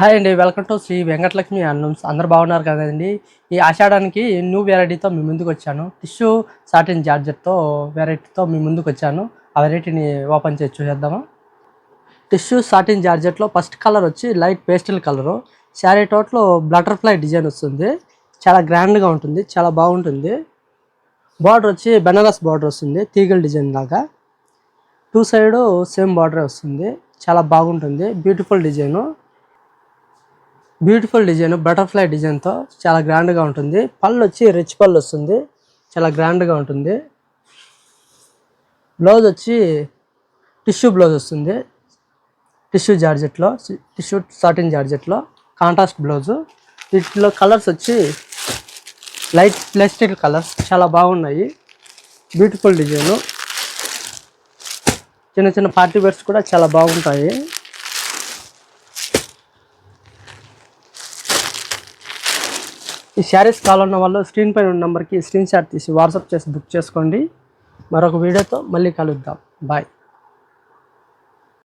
Hi అండి welcome to Shri Venkatalakshmi అన్నమ్స్ అందరు బాగున్నారు కదండి ఈ ఆషాఢానికి న్యూ వెరైటీతో మీ ముందుకు వచ్చాను. టిష్యూ సాటిన్ జార్జెట్తో వెరైటీతో మీ ముందుకు వచ్చాను. ఆ వెరైటీని ఓపెన్ చేసి చూసేద్దామా? టిష్యూ సాటిన్ జార్జెట్లో ఫస్ట్ కలర్ వచ్చి లైట్ పేస్టల్ కలరు శారీ టోట్లో బటర్ఫ్లై డిజైన్ వస్తుంది. చాలా గ్రాండ్గా ఉంటుంది చాలా బాగుంటుంది. బార్డర్ వచ్చి బెనారస్ బార్డర్ వస్తుంది తీగల డిజైన్ లాగా. టూ సైడు సేమ్ బార్డరే వస్తుంది చాలా బాగుంటుంది beautiful design. Beautiful design butterfly డిజైన్తో చాలా గ్రాండ్గా ఉంటుంది. పళ్ళు వచ్చి రిచ్ పళ్ళు వస్తుంది. చాలా గ్రాండ్గా ఉంటుంది. బ్లౌజ్ వచ్చి టిష్యూ బ్లౌజ్ వస్తుంది. టిష్యూ జార్జెట్లో టిష్యూ సాటిన్ జార్జెట్లో కాంట్రాస్ట్ బ్లౌజు వీటిలో కలర్స్ వచ్చి లైట్ ప్లాస్టిక్ కలర్స్ చాలా బాగున్నాయి. బ్యూటిఫుల్ డిజైను చిన్న చిన్న పార్టీ వేర్స్ కూడా చాలా బాగుంటాయి. ఈ శారీస్ కావాలన్న వాళ్ళు స్క్రీన్ పైన ఉన్న నెంబర్కి స్క్రీన్ షాట్ తీసి వాట్సాప్ చేసి బుక్ చేసుకోండి. మరొక వీడియోతో మళ్ళీ కలుద్దాం. బాయ్.